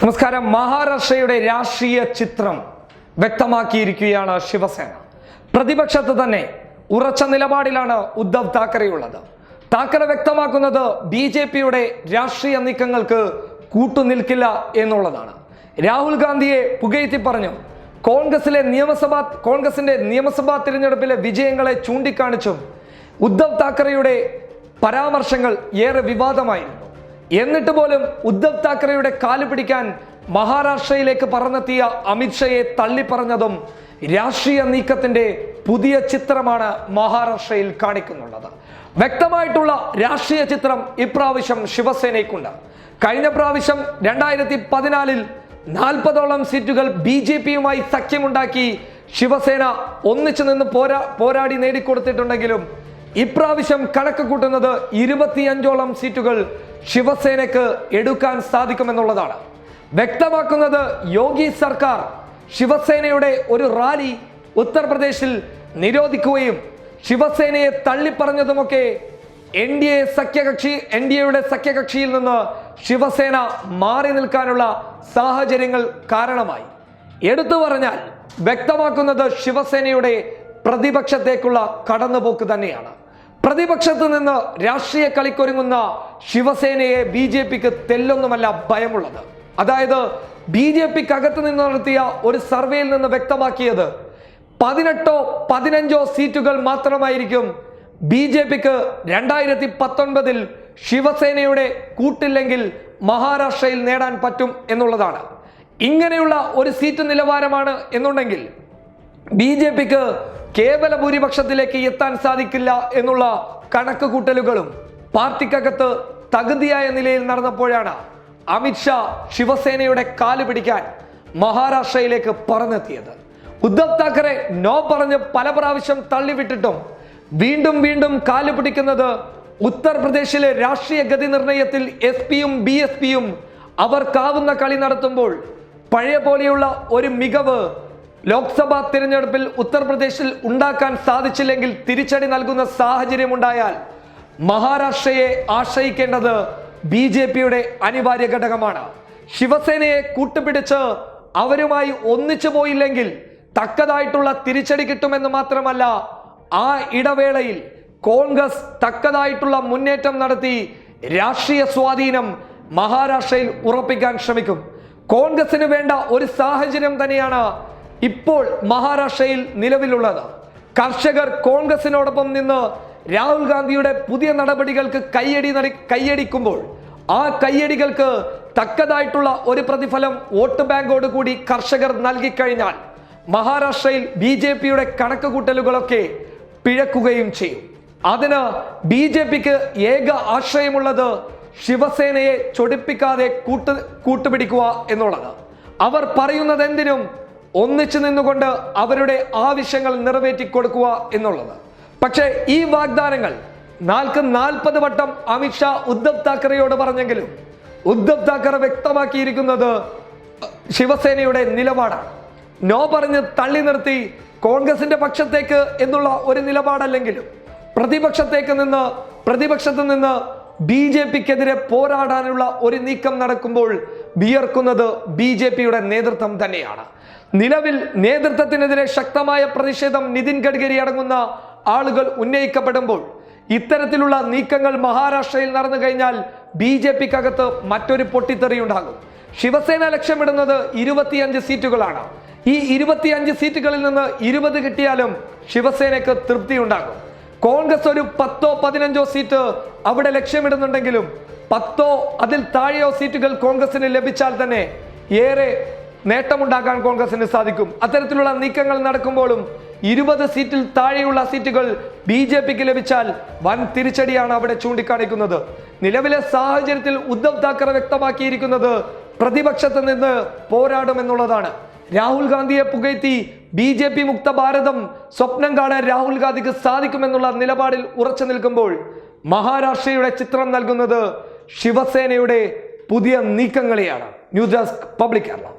നമസ്കാരം. മഹാരാഷ്ട്രയുടെ രാഷ്ട്രീയ ചിത്രം വ്യക്തമാക്കിയിരിക്കുകയാണ് ശിവസേന. പ്രതിപക്ഷത്ത് തന്നെ ഉറച്ച നിലപാടിലാണ് ഉദ്ധവ് താക്കറെയുള്ളത്. താക്കറെ വ്യക്തമാക്കുന്നത് ബി ജെ പിയുടെ രാഷ്ട്രീയ നീക്കങ്ങൾക്ക് കൂട്ടുനിൽക്കില്ല എന്നുള്ളതാണ്. രാഹുൽ ഗാന്ധിയെ പുകഴ്ത്തി പറഞ്ഞു കോൺഗ്രസിലെ നിയമസഭാ കോൺഗ്രസിന്റെ നിയമസഭാ തിരഞ്ഞെടുപ്പിലെ വിജയങ്ങളെ ചൂണ്ടിക്കാണിച്ചും ഉദ്ധവ് താക്കറെയുടെ പരാമർശങ്ങൾ ഏറെ വിവാദമായിരുന്നു. എന്നിട്ട് പോലും ഉദ്ധവ് താക്കറെയുടെ കാൽ പിടിക്കാൻ മഹാരാഷ്ട്രയിലേക്ക് പറന്നെത്തിയ അമിത്ഷയെ തള്ളിപ്പറഞ്ഞതും രാഷ്ട്രീയ നീക്കത്തിന്റെ പുതിയ ചിത്രമാണ് മഹാരാഷ്ട്രയിൽ കാണിക്കുന്നുള്ളത്. വ്യക്തമായിട്ടുള്ള രാഷ്ട്രീയ ചിത്രം ഇപ്രാവശ്യം ശിവസേനയ്ക്കുണ്ട്. കഴിഞ്ഞ പ്രാവശ്യം രണ്ടായിരത്തി പതിനാലിൽ നാൽപ്പതോളം സീറ്റുകൾ ബി ജെ പിയുമായി സഖ്യമുണ്ടാക്കി ശിവസേന ഒന്നിച്ചു നിന്ന് പോരാ പോരാടി നേടിക്കൊടുത്തിട്ടുണ്ടെങ്കിലും ഇപ്രാവശ്യം കണക്ക് കൂട്ടുന്നത് ഇരുപത്തിയഞ്ചോളം സീറ്റുകൾ ശിവസേനയ്ക്ക് എടുക്കാൻ സാധിക്കുമെന്നുള്ളതാണ്. വ്യക്തമാക്കുന്നത് യോഗി സർക്കാർ. ശിവസേനയുടെ ഒരു റാലി ഉത്തർപ്രദേശിൽ നിരോധിക്കുകയും ശിവസേനയെ തള്ളിപ്പറഞ്ഞതുമൊക്കെ എൻ ഡി എ സഖ്യകക്ഷി എൻ ഡി എയുടെ സഖ്യകക്ഷിയിൽ നിന്ന് ശിവസേന മാറി നിൽക്കാനുള്ള സാഹചര്യങ്ങൾ കാരണമായി. എടുത്തു പറഞ്ഞാൽ വ്യക്തമാക്കുന്നത് ശിവസേനയുടെ പ്രതിപക്ഷത്തേക്കുള്ള കടന്നുപോക്ക് തന്നെയാണ്. പ്രതിപക്ഷത്ത് നിന്ന് രാഷ്ട്രീയ കളിക്കൊരുങ്ങുന്ന ശിവസേനയെ ബി ജെ പിക്ക് തെല്ലൊന്നുമല്ല ഭയമുള്ളത്. അതായത് ബി ജെ പിക്ക് അകത്ത് നിന്ന് നടത്തിയ ഒരു സർവേയിൽ നിന്ന് വ്യക്തമാക്കിയത് പതിനെട്ടോ പതിനഞ്ചോ സീറ്റുകൾ മാത്രമായിരിക്കും ബി ജെ പിക്ക് രണ്ടായിരത്തി പത്തൊൻപതിൽ ശിവസേനയുടെ കൂട്ടില്ലെങ്കിൽ മഹാരാഷ്ട്രയിൽ നേടാൻ പറ്റും എന്നുള്ളതാണ്. ഇങ്ങനെയുള്ള ഒരു സീറ്റ് നിലവാരമാണ് എന്നുണ്ടെങ്കിൽ ബി ജെ പിക്ക് കേവല ഭൂരിപക്ഷത്തിലേക്ക് എത്താൻ സാധിക്കില്ല എന്നുള്ള കണക്ക് കൂട്ടലുകളും പാർട്ടിക്കകത്ത് തകുതിയായ നിലയിൽ നടന്നപ്പോഴാണ് അമിത്ഷാ ശിവസേനയുടെ കാൽ പിടിക്കാൻ മഹാരാഷ്ട്രയിലേക്ക് പറഞ്ഞെത്തിയത് ഉദ്ധവ് താക്കറെ നോ പറഞ്ഞ് പല പ്രാവശ്യം തള്ളിവിട്ടിട്ടും വീണ്ടും വീണ്ടും കാൽ പിടിക്കുന്നത് ഉത്തർപ്രദേശിലെ രാഷ്ട്രീയ ഗതി നിർണയത്തിൽ എസ് പിയും ബി എസ് പിയും അവർക്കാവുന്ന കളി നടത്തുമ്പോൾ പഴയ പോലെയുള്ള ഒരു മികവ് ലോക്സഭാ തിരഞ്ഞെടുപ്പിൽ ഉത്തർപ്രദേശിൽ ഉണ്ടാക്കാൻ സാധിച്ചില്ലെങ്കിൽ തിരിച്ചടി നൽകുന്ന സാഹചര്യമുണ്ടായാൽ മഹാരാഷ്ട്രയെ ആശ്രയിക്കേണ്ടത് ബി ജെ പിയുടെ അനിവാര്യ ഘടകമാണ്. ശിവസേനയെ കൂട്ടുപിടിച്ച് അവരുമായി ഒന്നിച്ചു പോയില്ലെങ്കിൽ തക്കതായിട്ടുള്ള തിരിച്ചടി കിട്ടുമെന്ന് മാത്രമല്ല ആ ഇടവേളയിൽ കോൺഗ്രസ് തക്കതായിട്ടുള്ള മുന്നേറ്റം നടത്തി രാഷ്ട്രീയ സ്വാധീനം മഹാരാഷ്ട്രയിൽ ഉറപ്പിക്കാൻ ശ്രമിക്കും. കോൺഗ്രസിന് വേണ്ട ഒരു സാഹചര്യം തന്നെയാണ് ഇപ്പോൾ മഹാരാഷ്ട്രയിൽ നിലവിലുള്ളത്. കർഷകർ കോൺഗ്രസിനോടൊപ്പം നിന്ന് രാഹുൽ ഗാന്ധിയുടെ പുതിയ നടപടികൾക്ക് കയ്യടി നടി കയ്യടിക്കുമ്പോൾ ആ കയ്യടികൾക്ക് തക്കതായിട്ടുള്ള ഒരു പ്രതിഫലം വോട്ട് ബാങ്കോട് കൂടി കർഷകർ നൽകിക്കഴിഞ്ഞാൽ മഹാരാഷ്ട്രയിൽ ബി ജെ പിയുടെ കണക്ക് കൂട്ടലുകളൊക്കെ പിഴക്കുകയും ചെയ്യും. അതിന് ബി ജെ പിക്ക് ഏക ആശ്രയമുള്ളത് ശിവസേനയെ ചൊടിപ്പിക്കാതെ കൂട്ട് കൂട്ടുപിടിക്കുക എന്നുള്ളത്. അവർ പറയുന്നത് എന്തിനും ഒന്നിച്ചു നിന്നുകൊണ്ട് അവരുടെ ആവശ്യങ്ങൾ നിറവേറ്റി കൊടുക്കുക എന്നുള്ളത്. പക്ഷേ ഈ വാഗ്ദാനങ്ങൾ നാൽക്ക് നാൽപ്പത് വട്ടം അമിത്ഷാ ഉദ്ധവ് താക്കറെയോട് പറഞ്ഞെങ്കിലും ഉദ്ധവ് താക്കറെ വ്യക്തമാക്കിയിരിക്കുന്നത് ശിവസേനയുടെ നിലപാടാണ്. നോ പറഞ്ഞ് തള്ളി നിർത്തി കോൺഗ്രസിന്റെ പക്ഷത്തേക്ക് എന്നുള്ള ഒരു നിലപാടല്ലെങ്കിലും പ്രതിപക്ഷത്തേക്ക് നിന്ന് പ്രതിപക്ഷത്ത് നിന്ന് ബി ജെ പിക്കെതിരെ പോരാടാനുള്ള ഒരു നീക്കം നടക്കുമ്പോൾ വിയർക്കുന്നത് ബി ജെ പിയുടെ നേതൃത്വം തന്നെയാണ്. നിലവിൽ നേതൃത്വത്തിനെതിരെ ശക്തമായ പ്രതിഷേധം നിതിൻ ഗഡ്കരി അടങ്ങുന്ന ആളുകൾ ഉന്നയിക്കപ്പെടുമ്പോൾ ഇത്തരത്തിലുള്ള നീക്കങ്ങൾ മഹാരാഷ്ട്രയിൽ നടന്നു കഴിഞ്ഞാൽ ബി ജെ പിക്കകത്ത് മറ്റൊരു പൊട്ടിത്തെറിയുണ്ടാകും ശിവസേന ലക്ഷ്യമിടുന്നത് ഇരുപത്തിയഞ്ച് സീറ്റുകളാണ്. ഈ ഇരുപത്തിയഞ്ച് സീറ്റുകളിൽ നിന്ന് ഇരുപത് കിട്ടിയാലും ശിവസേനയ്ക്ക് തൃപ്തിയുണ്ടാകും കോൺഗ്രസ് ഒരു പത്തോ പതിനഞ്ചോ സീറ്റ് അവിടെ ലക്ഷ്യമിടുന്നുണ്ടെങ്കിലും പത്തോ അതിൽ താഴെയോ സീറ്റുകൾ കോൺഗ്രസിന് ലഭിച്ചാൽ തന്നെ ഏറെ നേട്ടമുണ്ടാക്കാൻ കോൺഗ്രസിന് സാധിക്കും. അത്തരത്തിലുള്ള നീക്കങ്ങൾ നടക്കുമ്പോഴും ഇരുപത് സീറ്റിൽ താഴെയുള്ള സീറ്റുകൾ ബി ജെ പിക്ക് ലഭിച്ചാൽ വൻ തിരിച്ചടിയാണ് അവിടെ ചൂണ്ടിക്കാണിക്കുന്നത്. നിലവിലെ സാഹചര്യത്തിൽ ഉദ്ധവ് താക്കറെ വ്യക്തമാക്കിയിരിക്കുന്നത് പ്രതിപക്ഷത്ത് നിന്ന് പോരാടുമെന്നുള്ളതാണ്. രാഹുൽ ഗാന്ധിയെ പുകഴ്ത്തി ബി ജെ പി മുക്ത ഭാരതം സ്വപ്നം കാണാൻ രാഹുൽ ഗാന്ധിക്ക് സാധിക്കുമെന്നുള്ള നിലപാടിൽ ഉറച്ചു നിൽക്കുമ്പോൾ മഹാരാഷ്ട്രയുടെ ചിത്രം നൽകുന്നത് ശിവസേനയുടെ പുതിയ നീക്കങ്ങളെയാണ്. News desk public Kerala.